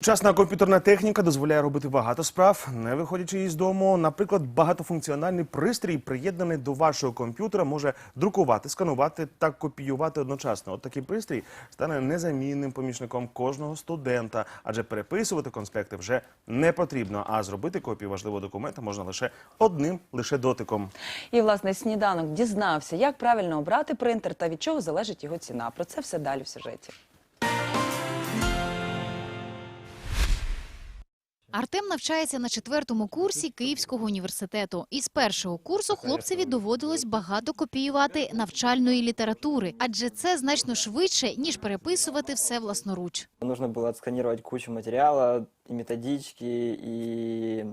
Сучасна комп'ютерна техніка дозволяє робити багато справ, не виходячи із дому. Наприклад, багатофункціональний пристрій, приєднаний до вашого комп'ютера, може друкувати, сканувати та копіювати одночасно. От такий пристрій стане незамінним помічником кожного студента, адже переписувати конспекти вже не потрібно. А зробити копію важливого документа можна лише одним лише дотиком. І власне сніданок дізнався, як правильно обрати принтер та від чого залежить його ціна. Про це все далі в сюжеті. Артем навчається на четвертому курсі Київського університету. Із першого курсу хлопцеві доводилось багато копіювати навчальної літератури, адже це значно швидше ніж переписувати все власноруч. Нужно было отсканировать кучу материала, и методички, и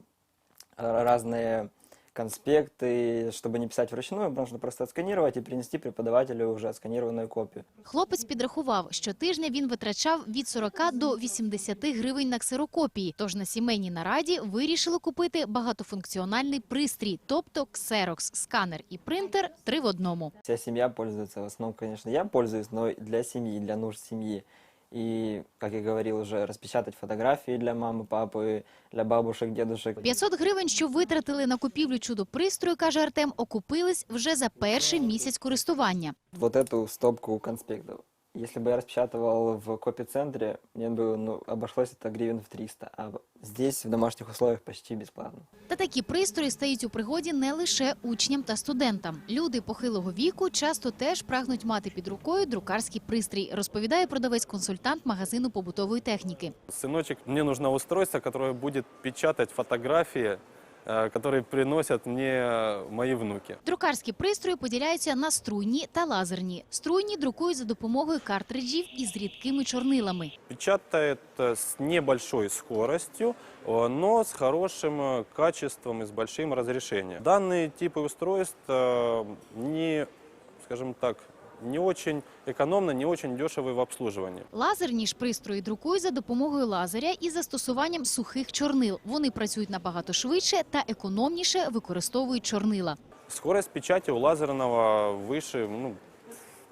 э, разные конспекты. Чтобы не писать вручную, нужно просто отсканировать и принести преподавателю уже отсканированную копию. Хлопець підрахував, щотижня він витрачав від 40 до 80 гривень на ксерокопії. Тож на сімейній нараді вирішили купити багатофункціональний пристрій, тобто ксерокс, сканер і принтер три в одному. Вся семья пользуется, в основном, конечно, я пользуюсь, но для семьи, для нужд семьи И, как я говорил уже, распечатать фотографии для мамы, папы, для бабушек, дедушек. 500 гривень, що витратили на купівлю чудо-пристрою, каже Артем, окупились вже за перший місяць користування. Вот эту стопку конспектов. Если бы я распечатывал в копицентре, мне бы ну, обошлось это гривен в 300, а здесь в домашних условиях почти бесплатно. Та такі пристрої стають у пригоді не лише учням та студентам. Люди похилого віку часто теж прагнуть мати під рукою друкарський пристрій, розповідає продавець-консультант магазину побутової техніки. Сыночек, мне нужно устройство, которое будет печатать фотографии, э, которые приносят мне э, мои внуки. Друкарські пристрої поділяються на струйні та лазерні. Струйні друкують за допомогою картриджів із рідкими чорнилами. Печатает э, с небольшой скоростью, э, но с хорошим э, качеством и с большим разрешением. Данные типы устройств э, не, скажем так, не очень экономно, не очень дешевы в обслуживании. Лазерні ж пристрої друкують за допомогою лазеря і застосуванням сухих чорнил. Вони працюють набагато швидше та економніше використовують чорнила. Скорость печати у лазерного выше ну, в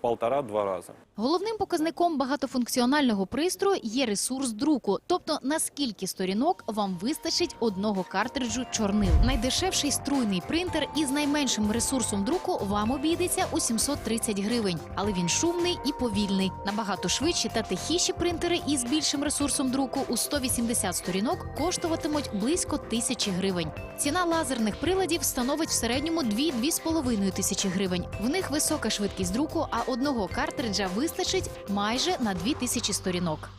полтора-два раза. Головним показником багатофункціонального пристрою є ресурс друку, тобто наскільки сторінок вам вистачить одного картриджу чорнил. Найдешевший струйний принтер із найменшим ресурсом друку вам обійдеться у 730 гривень, але він шумний і повільний. Набагато швидші та тихіші принтери із більшим ресурсом друку у 180 сторінок коштуватимуть близько тисячі гривень. Ціна лазерних приладів становить в середньому 2-2,5 тисячі гривень. В них висока швидкість друку, а одного картриджа вистачить майже на 2000 сторінок.